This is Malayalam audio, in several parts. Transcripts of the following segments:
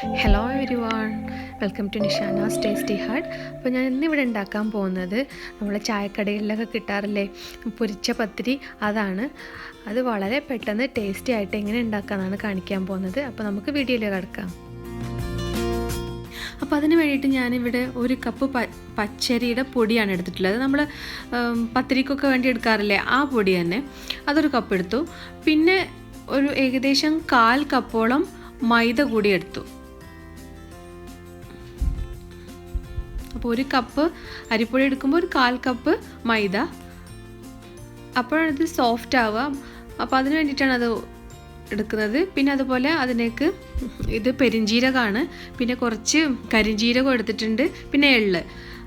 Hello everyone welcome to Nishana's tasty heart അപ്പോൾ ഞാൻ ഇന്നിവിടെ ഉണ്ടാക്കാൻ പോകുന്നത് നമ്മളെ ചായക്കടയിലൊക്കെ കിട്ടാറില്ലേ? പൊരിച്ച പത്തിരി അതാണ്. അത് വളരെ പെട്ടെന്ന് ടേസ്റ്റി ആയിട്ട് എങ്ങനെ ഉണ്ടാക്കാമെന്നാണ് കാണിക്കാൻ പോകുന്നത്. അപ്പോൾ നമുക്ക് വീഡിയോയിലേക്ക് കിടക്കാം. അപ്പോൾ അതിന് വേണ്ടിയിട്ട് ഞാനിവിടെ ഒരു കപ്പ് പ പച്ചരിയുടെ പൊടിയാണ് എടുത്തിട്ടുള്ളത്. നമ്മൾ പത്തിരിക്കൊക്കെ വേണ്ടി എടുക്കാറില്ലേ? ആ പൊടി തന്നെ. അതൊരു കപ്പ് എടുത്തു പിന്നെ ഒരു ഏകദേശം കാൽ കപ്പോളം മൈദ കൂടി എടുത്തു. അപ്പോൾ ഒരു കപ്പ് അരിപ്പൊടി എടുക്കുമ്പോൾ ഒരു കാൽ കപ്പ് മൈദ. അപ്പോഴത് സോഫ്റ്റ് ആവുക. അപ്പോൾ അതിന് വേണ്ടിയിട്ടാണ് അത് എടുക്കുന്നത്. പിന്നെ അതുപോലെ അതിലേക്ക് ഇത് പെരിഞ്ജീരകമാണ് പിന്നെ കുറച്ച് കരിഞ്ജീരകം എടുത്തിട്ടുണ്ട്. പിന്നെ എള്ള്.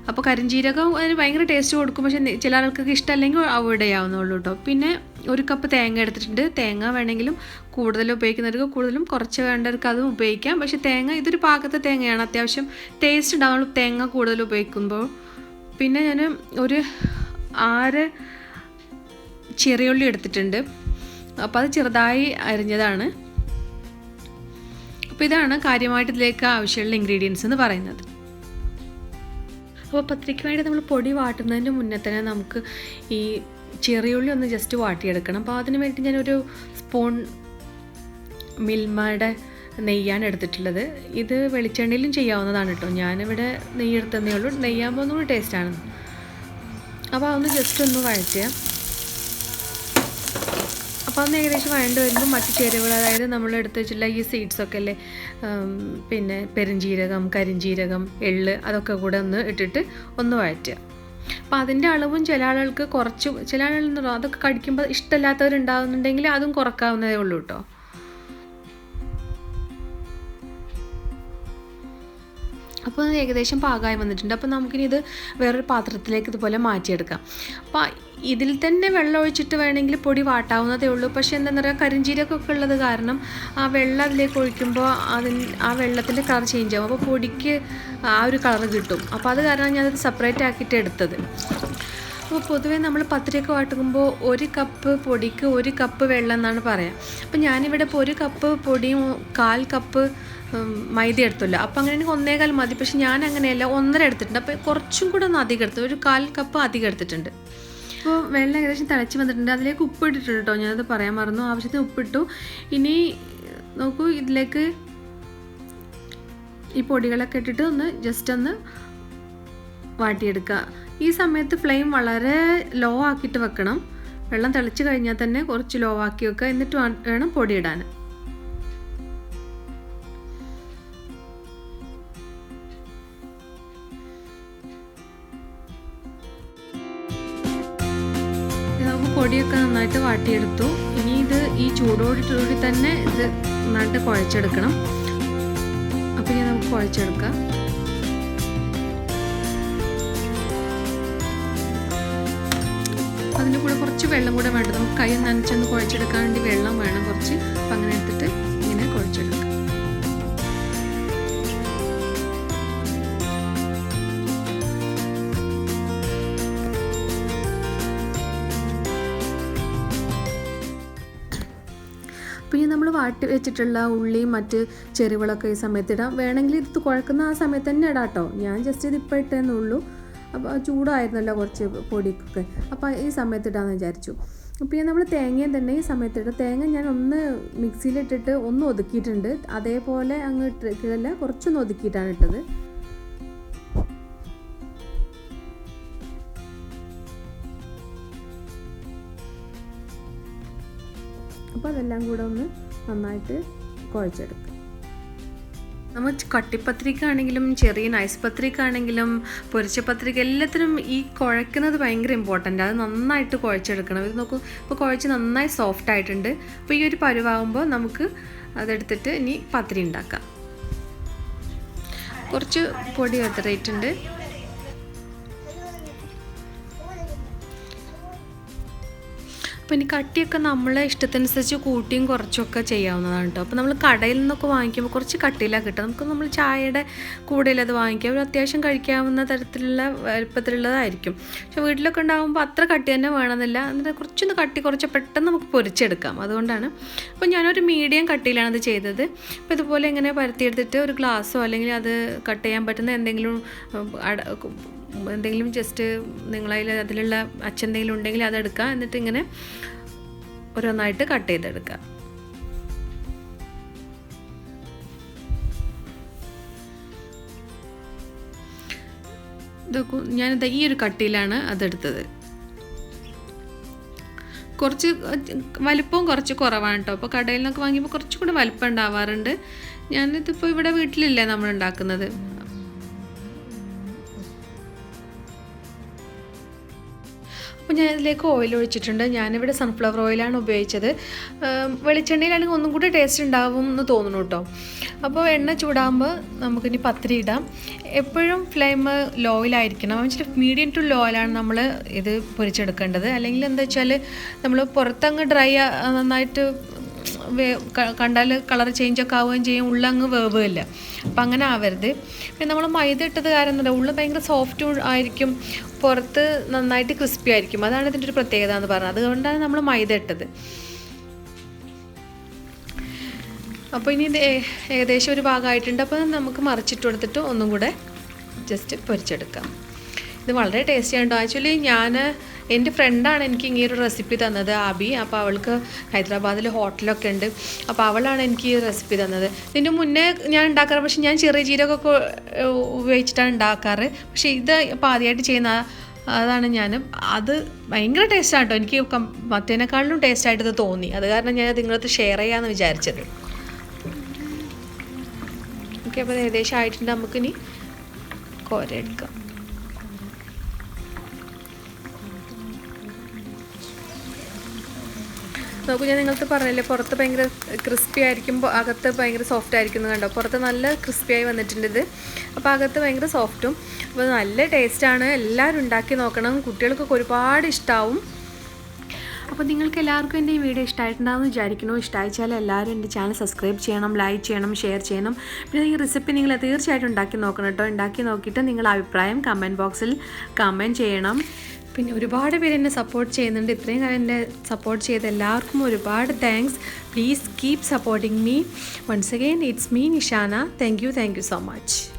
അപ്പോൾ കരിഞ്ജീരകം അതിന് ഭയങ്കര ടേസ്റ്റ് കൊടുക്കും. പക്ഷേ ചില ആൾക്കൊക്കെ ഇഷ്ടമല്ലെങ്കിൽ അവോയ്ഡ് ചെയ്യാവുന്നുള്ളൂ കേട്ടോ പിന്നെ ഒരു കപ്പ് തേങ്ങ എടുത്തിട്ടുണ്ട്. തേങ്ങ വേണമെങ്കിലും കൂടുതൽ ഉപയോഗിക്കുന്നവർക്ക് കൂടുതലും കുറച്ച് വേണ്ടവർക്ക് അതും ഉപയോഗിക്കാം. പക്ഷേ തേങ്ങ ഇതൊരു പാകത്തെ തേങ്ങയാണ്. അത്യാവശ്യം ടേസ്റ്റ് ഉണ്ടാവും തേങ്ങ കൂടുതൽ ഉപയോഗിക്കുമ്പോൾ. പിന്നെ ഞാൻ ഒരു ആറ് ചെറിയുള്ളി എടുത്തിട്ടുണ്ട്. അപ്പോൾ അത് ചെറുതായി അരിഞ്ഞതാണ്. അപ്പോൾ ഇതാണ് കാര്യമായിട്ട് ഇതിലേക്ക് ആവശ്യമുള്ള ഇൻഗ്രീഡിയൻസ് എന്ന് പറയുന്നത്. അപ്പോൾ പത്രിക്ക് വേണ്ടി നമ്മൾ പൊടി വാട്ടുന്നതിന് മുന്നേ തന്നെ നമുക്ക് ഈ ചെറിയുള്ളി ഒന്ന് ജസ്റ്റ് വാട്ടിയെടുക്കണം. അപ്പോൾ അതിന് വേണ്ടി ഞാനൊരു സ്പൂൺ മിൽമയുടെ നെയ്യാണ് എടുത്തിട്ടുള്ളത്. ഇത് വെളിച്ചെണ്ണയിലും ചെയ്യാവുന്നതാണ് കേട്ടോ. ഞാനിവിടെ നെയ്യ് എടുത്തതേ ഉള്ളൂ. നെയ്യാകുമ്പോൾ ഒന്നുകൂടി ടേസ്റ്റാണ് അപ്പോൾ അതൊന്ന് ജസ്റ്റ് ഒന്ന് വഴറ്റുക. അപ്പോൾ അന്ന് ഏകദേശം വഴണ്ട് വരുമ്പോൾ മറ്റ് ചേരുവകൾ അതായത് നമ്മൾ എടുത്ത് വെച്ചിട്ടുള്ള ഈ സീഡ്സ് ഒക്കെ അല്ലേ പിന്നെ പെരുംജീരകം കരിഞ്ജീരകം എള്ള് അതൊക്കെ കൂടെ ഒന്ന് ഇട്ടിട്ട് ഒന്ന് വഴറ്റുക. അപ്പോൾ അതിന്റെ അളവും ചില ആളുകൾക്ക് കുറച്ച് ചില ആളുകൾ അതൊക്കെ കടിക്കുമ്പോൾ ഇഷ്ടമില്ലാത്തവരുണ്ടാകുന്നുണ്ടെങ്കിൽ അതും കുറക്കാവുന്നതേ ഉള്ളൂ കേട്ടോ. അപ്പോൾ ഏകദേശം പാകമായി വന്നിട്ടുണ്ട്. അപ്പോൾ നമുക്കിനി ഇത് വേറൊരു പാത്രത്തിലേക്ക് ഇതുപോലെ മാറ്റിയെടുക്കാം. അപ്പോൾ ഇതിൽ തന്നെ വെള്ളം ഒഴിച്ചിട്ട് വേണമെങ്കിൽ പൊടി വാട്ടാവുന്നതേ ഉള്ളൂ. പക്ഷേ എന്താണെന്ന് പറയുക കരിഞ്ചീരകമൊക്കെ ഉള്ളത് കാരണം ആ വെള്ളം അതിലേക്ക് ഒഴിക്കുമ്പോൾ അതിന് ആ വെള്ളത്തിന്റെ കളർ ചേഞ്ച് ആവും. അപ്പോൾ പൊടിക്ക് ആ ഒരു കളർ കിട്ടും. അപ്പോൾ അത് കാരണം ഞാനത് സെപ്പറേറ്റ് ആക്കിയിട്ട് എടുത്തത്. അപ്പോൾ പൊതുവേ നമ്മൾ പത്തിരിയൊക്കെ വാട്ടുമ്പോൾ ഒരു കപ്പ് പൊടിക്ക് ഒരു കപ്പ് വെള്ളം എന്നാണ് പറയുക അപ്പോൾ ഞാനിവിടെ ഇപ്പോൾ ഒരു കപ്പ് പൊടിയും കാൽ കപ്പ് മൈദ എടുത്തല്ലോ. അപ്പം അങ്ങനെ എനിക്ക് ഒന്നേകാൽ മതി. പക്ഷെ ഞാൻ അങ്ങനെയല്ല ഒന്നര എടുത്തിട്ടുണ്ട്. അപ്പോൾ കുറച്ചും കൂടെ ഒന്ന് അധികം എടുത്തു? ഒരു കാൽ കപ്പ് അധികം എടുത്തിട്ടുണ്ട്. അപ്പോൾ വെള്ളം ഏകദേശം തിളച്ച് വന്നിട്ടുണ്ട്. അതിലേക്ക് ഉപ്പ് ഇട്ടിട്ടുണ്ട് കേട്ടോ. ഞാനത് പറയാൻ മറന്നു. ആവശ്യത്തിന് ഉപ്പിട്ടു. ഇനി നോക്കൂ ഇതിലേക്ക് ഈ പൊടികളൊക്കെ ഇട്ടിട്ട് ഒന്ന് ജസ്റ്റ് ഒന്ന് വാട്ടിയെടുക്കുക. ഈ സമയത്ത് ഫ്ലെയിം വളരെ ലോ ആക്കിയിട്ട് വെക്കണം. വെള്ളം തിളച്ച് കഴിഞ്ഞാൽ തന്നെ കുറച്ച് ലോ ആക്കി വെക്കുക. എന്നിട്ട് വേണം പൊടിയിടാൻ. നമുക്ക് പൊടിയൊക്കെ നന്നായിട്ട് വാട്ടിയെടുത്തു. ഇനി ഇത് ഈ ചൂടോടുകൂടി തന്നെ ഇത് നന്നായിട്ട് കുഴച്ചെടുക്കണം. അപ്പം ഇനി നമുക്ക് കുഴച്ചെടുക്കാം. അതിന്റെ കൂടെ കുറച്ച് വെള്ളം കൂടെ വേണ്ടത്. നമുക്ക് കൈ നനച്ചൊന്ന് കുഴച്ചെടുക്കാൻ വേണ്ടി വെള്ളം വേണം കുറച്ച്. അപ്പം അങ്ങനെ എടുത്തിട്ട് ഇങ്ങനെ കുഴച്ചെടുക്കാം. പിന്നെ നമ്മൾ വാട്ടി വെച്ചിട്ടുള്ള ഉള്ളിയും മറ്റ് ചെരുവുകളൊക്കെ ഈ സമയത്ത് ഇടാം. വേണമെങ്കിൽ ഇത് കുഴക്കുന്ന ആ സമയത്ത് തന്നെ ഇടാം കേട്ടോ. ഞാൻ ജസ്റ്റ് ഇത് ഇപ്പോൾ ഇട്ടേന്നേ ഉള്ളൂ. അപ്പോൾ ചൂടായിരുന്നല്ലോ കുറച്ച് പൊടിക്കൊക്കെ. അപ്പോൾ ഈ സമയത്ത് ഇടാമെന്ന് വിചാരിച്ചു. പിന്നെ നമ്മൾ തേങ്ങയും തന്നെ ഈ സമയത്ത് തേങ്ങ ഞാൻ ഒന്ന് മിക്സിയിലിട്ടിട്ട് ഒന്ന് ഒതുക്കിയിട്ടുണ്ട്. അതേപോലെ അങ്ങ് ഇട്ടിട്ടില്ല കുറച്ചൊന്ന് ഒതുക്കിയിട്ടാണ് ഇട്ടത്. അപ്പോൾ അതെല്ലാം കൂടെ ഒന്ന് നന്നായിട്ട് കുഴച്ചെടുക്കുക നമ്മൾ കട്ടിപ്പത്രിക ആണെങ്കിലും ചെറിയ നൈസ് പത്രിക ആണെങ്കിലും പൊരിച്ച പത്രിക എല്ലാത്തിനും ഈ കുഴക്കുന്നത് ഭയങ്കര ഇമ്പോർട്ടന്റ് അത് നന്നായിട്ട് കുഴച്ചെടുക്കണം. ഇത് നോക്കൂ ഇപ്പോൾ കുഴച്ച് നന്നായി സോഫ്റ്റ് ആയിട്ടുണ്ട്. അപ്പോൾ ഈ ഒരു പരുവാകുമ്പോൾ നമുക്ക് അതെടുത്തിട്ട് ഇനി പത്രി ഉണ്ടാക്കാം. കുറച്ച് പൊടി എടുത്തിട്ടുണ്ട് ഇനി കട്ടിയൊക്കെ നമ്മളെ ഇഷ്ടത്തിനനുസരിച്ച് കൂട്ടിയും കുറച്ചൊക്കെ ചെയ്യാവുന്നതാണ് കേട്ടോ അപ്പോൾ നമ്മൾ കടയിൽ നിന്നൊക്കെ വാങ്ങിക്കുമ്പോൾ കുറച്ച് കട്ടിയിലാണ് കിട്ടുക. നമുക്ക് നമ്മൾ ചായയുടെ കൂടെയിൽ അത് വാങ്ങിക്കാം ഒരു അത്യാവശ്യം കഴിക്കാവുന്ന തരത്തിലുള്ള വലുപ്പത്തിലുള്ളതായിരിക്കും. പക്ഷെ വീട്ടിലൊക്കെ ഉണ്ടാകുമ്പോൾ അത്ര കട്ടി തന്നെ വേണമെന്നില്ല. എന്നിട്ട് കുറച്ചൊന്ന് കട്ടി കുറച്ച് പെട്ടെന്ന് നമുക്ക് പൊരിച്ചെടുക്കാം. അതുകൊണ്ടാണ്. അപ്പോൾ ഞാനൊരു മീഡിയം കട്ടിയിലാണ് അത് ചെയ്തത്. അപ്പോൾ ഇതുപോലെ ഇങ്ങനെ പരത്തിയെടുത്തിട്ട് ഒരു ഗ്ലാസ്സോ അല്ലെങ്കിൽ അത് കട്ട് ചെയ്യാൻ പറ്റുന്ന എന്തെങ്കിലും എന്തെങ്കിലും ജസ്റ്റ് നിങ്ങളതിൽ അതിലുള്ള അച്ഛന്തെങ്കിലും ഉണ്ടെങ്കിൽ അതെടുക്കുക എന്നിട്ട് ഇങ്ങനെ ഓരോന്നായിട്ട് കട്ട് ചെയ്തെടുക്കുക ഇത് കു- ഞാനിത് ഈ ഒരു കട്ടിയിലാണ് അതെടുത്തത്. കുറച്ച് വലിപ്പവും കുറച്ച് കുറവാണ് കേട്ടോ അപ്പോൾ കടയിൽ നിന്നൊക്കെ വാങ്ങിയപ്പോൾ കുറച്ചും കൂടെ വലിപ്പം ഉണ്ടാവാറുണ്ട്. ഞാനിതിപ്പോൾ ഇവിടെ വീട്ടിലില്ലേ നമ്മൾ ഉണ്ടാക്കുന്നത്? അപ്പോൾ ഞാൻ ഇതിലേക്ക് ഓയിൽ ഒഴിച്ചിട്ടുണ്ട്. ഞാനിവിടെ സൺഫ്ലവർ ഓയിലാണ് ഉപയോഗിച്ചത്. വെളിച്ചെണ്ണയിലാണെങ്കിൽ ഒന്നും കൂടി ടേസ്റ്റ് ഉണ്ടാവും എന്ന് തോന്നുന്നു കേട്ടോ. അപ്പോൾ എണ്ണ ചൂടാകുമ്പോൾ നമുക്കിനി പത്തിരി ഇടാം. എപ്പോഴും ഫ്ലെയിം ലോയിലായിരിക്കണം വെച്ചാൽ മീഡിയം ടു ലോയിലാണ് നമ്മൾ ഇത് പൊരിച്ചെടുക്കേണ്ടത്. അല്ലെങ്കിൽ എന്താ വെച്ചാൽ നമ്മൾ പുറത്തങ്ങ് ഡ്രൈ നന്നായിട്ട് കണ്ടാൽ കളർ ചേഞ്ച് ഒക്കെ ആവുകയും ചെയ്യും. ഉള്ളങ്ങ് വേവുകയില്ല. അപ്പം അങ്ങനെ ആവരുത്. പിന്നെ നമ്മൾ മൈദ ഇട്ടത് കാരണം എന്താ ഉള്ളു ഭയങ്കര സോഫ്റ്റ് ആയിരിക്കും. പുറത്ത് നന്നായിട്ട് ക്രിസ്പി ആയിരിക്കും. അതാണ് ഇതിന്റെ ഒരു പ്രത്യേകത എന്ന് പറഞ്ഞത്. അതുകൊണ്ടാണ് നമ്മൾ മൈദ ഇട്ടത്. അപ്പോൾ ഇനി ഇത് ഏകദേശം ഒരു ഭാഗമായിട്ടുണ്ട്. അപ്പോൾ നമുക്ക് മറിച്ചിട്ട് കൊടുത്തിട്ട് ഒന്നും കൂടെ ജസ്റ്റ് പൊരിച്ചെടുക്കാം. ഇത് വളരെ ടേസ്റ്റി ആണ് ആക്ച്വലി ഞാൻ എന്റെ ഫ്രണ്ടാണ് എനിക്ക് ഈ ഒരു റെസിപ്പി തന്നത് ആബി. അപ്പോൾ അവൾക്ക് ഹൈദരാബാദിൽ ഹോട്ടലൊക്കെ ഉണ്ട്. അപ്പോൾ അവളാണ് എനിക്ക് ഈ റെസിപ്പി തന്നത്. ഇതിന്റെ മുന്നേ ഞാൻ ഉണ്ടാക്കാറ് പക്ഷേ ഞാൻ ചെറിയ ജീരകമൊക്കെ ഉപയോഗിച്ചിട്ടാണ് ഉണ്ടാക്കാറ്. പക്ഷേ ഇത് ഇപ്പോൾ ആദ്യമായിട്ട് ചെയ്യുന്ന അതാണ് ഞാൻ. അത് ഭയങ്കര ടേസ്റ്റാണ് കേട്ടോ എനിക്ക് മറ്റേനേക്കാളിലും ടേസ്റ്റായിട്ട് ഇത് തോന്നി. അത് കാരണം ഞാൻ നിങ്ങളത് ഷെയർ ചെയ്യാമെന്ന് വിചാരിച്ചത്. ഓക്കെ അപ്പോൾ ഏകദേശം ആയിട്ടുണ്ട്. നമുക്കിനി കോര എടുക്കാം നോക്കൂ ഞാൻ നിങ്ങൾക്ക് പറഞ്ഞില്ലേ പുറത്ത് ഭയങ്കര ക്രിസ്പി ആയിരിക്കുമ്പോൾ അകത്ത് ഭയങ്കര സോഫ്റ്റ് ആയിരിക്കുന്നു കണ്ടോ? പുറത്ത് നല്ല ക്രിസ്പിയായി വന്നിട്ടുണ്ട് ഇത്. അപ്പോൾ അകത്ത് ഭയങ്കര സോഫ്റ്റും അപ്പോൾ നല്ല ടേസ്റ്റാണ് എല്ലാവരും ഉണ്ടാക്കി നോക്കണം. കുട്ടികൾക്കൊക്കെ ഒരുപാട് ഇഷ്ടമാവും അപ്പോൾ നിങ്ങൾക്ക് എല്ലാവർക്കും എന്റെ ഈ വീഡിയോ ഇഷ്ടമായിട്ടുണ്ടാകുമെന്ന് വിചാരിക്കുന്നു. ഇഷ്ടമായിച്ചാൽ എല്ലാവരും എന്റെ ചാനൽ സബ്സ്ക്രൈബ് ചെയ്യണം ലൈക്ക് ചെയ്യണം ഷെയർ ചെയ്യണം. പിന്നെ ഈ റെസിപ്പി നിങ്ങൾ തീർച്ചയായിട്ടും ഉണ്ടാക്കി നോക്കണം കേട്ടോ. ഉണ്ടാക്കി നോക്കിയിട്ട് നിങ്ങളുടെ അഭിപ്രായം കമന്റ് ബോക്സിൽ കമന്റ് ചെയ്യണം. പിന്നെ ഒരുപാട് പേര് എന്നെ സപ്പോർട്ട് ചെയ്യുന്നുണ്ട്. ഇത്രയും കാലം എന്നെ സപ്പോർട്ട് ചെയ്ത എല്ലാവർക്കും ഒരുപാട് thanks please keep supporting me once again it's me Nishana thank you thank you so much